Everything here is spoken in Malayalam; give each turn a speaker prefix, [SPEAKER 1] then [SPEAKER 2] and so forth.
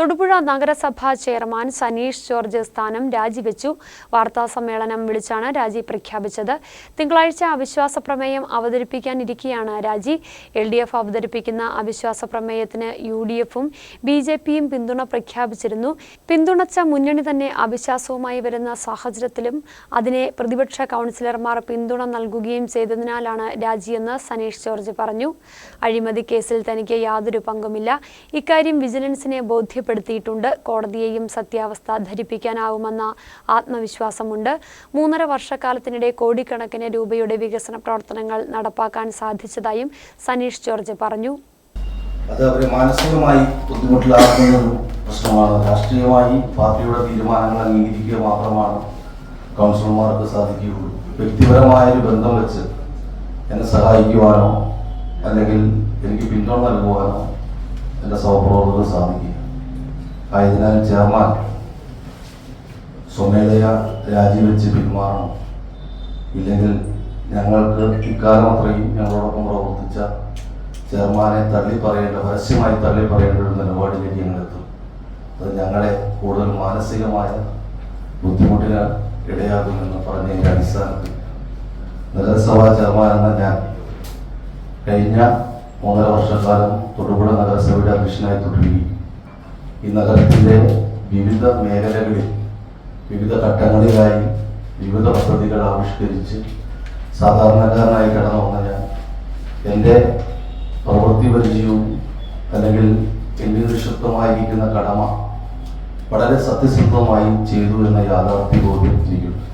[SPEAKER 1] തൊടുപുഴ നഗരസഭാ ചെയർമാൻ സനീഷ് ജോർജ് സ്ഥാനം രാജിവെച്ചു. വാർത്താ സമ്മേളനം വിളിച്ചാണ് രാജി പ്രഖ്യാപിച്ചത്. തിങ്കളാഴ്ച അവിശ്വാസ പ്രമേയം അവതരിപ്പിക്കാനിരിക്കെയാണ് രാജി. എൽ ഡി എഫ് അവതരിപ്പിക്കുന്ന അവിശ്വാസ പ്രമേയത്തിന് യു ഡി എഫും ബി ജെ പിയും പിന്തുണ പ്രഖ്യാപിച്ചിരുന്നു. പിന്തുണച്ച മുന്നണി തന്നെ അവിശ്വാസവുമായി വരുന്ന സാഹചര്യത്തിലും അതിനെ പ്രതിപക്ഷ കൗൺസിലർമാർ പിന്തുണ നൽകുകയും ചെയ്തതിനാലാണ് രാജിയെന്ന് സനീഷ് ജോർജ് പറഞ്ഞു. അഴിമതി കേസിൽ തനിക്ക് യാതൊരു പങ്കുമില്ല. ഇക്കാര്യം വിജിലൻസിനെ ബോധ്യപ്പെടുത്തിയിട്ടുണ്ട് കോടതിയെയും സത്യാവസ്ഥ ധരിപ്പിക്കാനാവുമെന്ന ആത്മവിശ്വാസമുണ്ട്. മൂന്നര വർഷക്കാലത്തിനിടെ കോടിക്കണക്കിന് രൂപയുടെ വികസന പ്രവർത്തനങ്ങൾ നടപ്പാക്കാൻ സാധിച്ചതായും സനീഷ് ജോർജ് പറഞ്ഞു.
[SPEAKER 2] അത് അവരെ മാനസികമായി ബുദ്ധിമുട്ടിലാക്കുന്ന ഒരു പ്രശ്നമാണ്. രാഷ്ട്രീയമായി പാർട്ടിയുടെ തീരുമാനങ്ങൾ അംഗീകരിക്കുക മാത്രമാണ് കൗൺസിലർമാർക്ക് സാധിക്കുകയുള്ളൂ. വ്യക്തിപരമായ ഒരു ബന്ധം വെച്ച് എന്നെ സഹായിക്കുവാനോ അല്ലെങ്കിൽ എനിക്ക് പിന്തുണ നൽകുവാനോ എന്റെ സഹപ്രവർത്തകർക്ക് സാധിക്കില്ല. ആയതിനാൽ ചെയർമാൻ സ്വമേധയാ രാജിവെച്ച് പിന്മാറണം. ഇല്ലെങ്കിൽ ഞങ്ങൾക്ക് ഇക്കാലം അത്രയും ഞങ്ങളോടൊപ്പം പ്രവർത്തിച്ച ചെയർമാനെ തള്ളി പറയേണ്ട പരസ്യമായി തള്ളി പറയേണ്ട ഒരു നിലപാടിലേക്ക് ഞങ്ങൾ എത്തും അത് ഞങ്ങളെ കൂടുതൽ മാനസികമായ ബുദ്ധിമുട്ടിന് ഇടയാകുമെന്ന് പറഞ്ഞതിന്റെ അടിസ്ഥാനത്തിൽ നഗരസഭാ ചെയർമാൻ എന്ന ഞാൻ കഴിഞ്ഞ മൂന്നര വർഷക്കാലം തൊടുപുഴ നഗരസഭയുടെ അധ്യക്ഷനായി തുടരുകയും ഈ നഗരത്തിന്റെ വിവിധ മേഖലകളിൽ വിവിധ ഘട്ടങ്ങളിലായി വിവിധ പദ്ധതികൾ ആവിഷ്കരിച്ച് സാധാരണക്കാരനായി കടന്നു വന്ന ഞാൻ എന്റെ പ്രവൃത്തി പരിചയവും അല്ലെങ്കിൽ എന്നിൽ നിക്ഷിപ്തമായിരിക്കുന്ന കടമ വളരെ സത്യസന്ധമായി ചെയ്തു എന്ന യാഥാർത്ഥ്യ ബോധ്യം എനിക്കുണ്ട്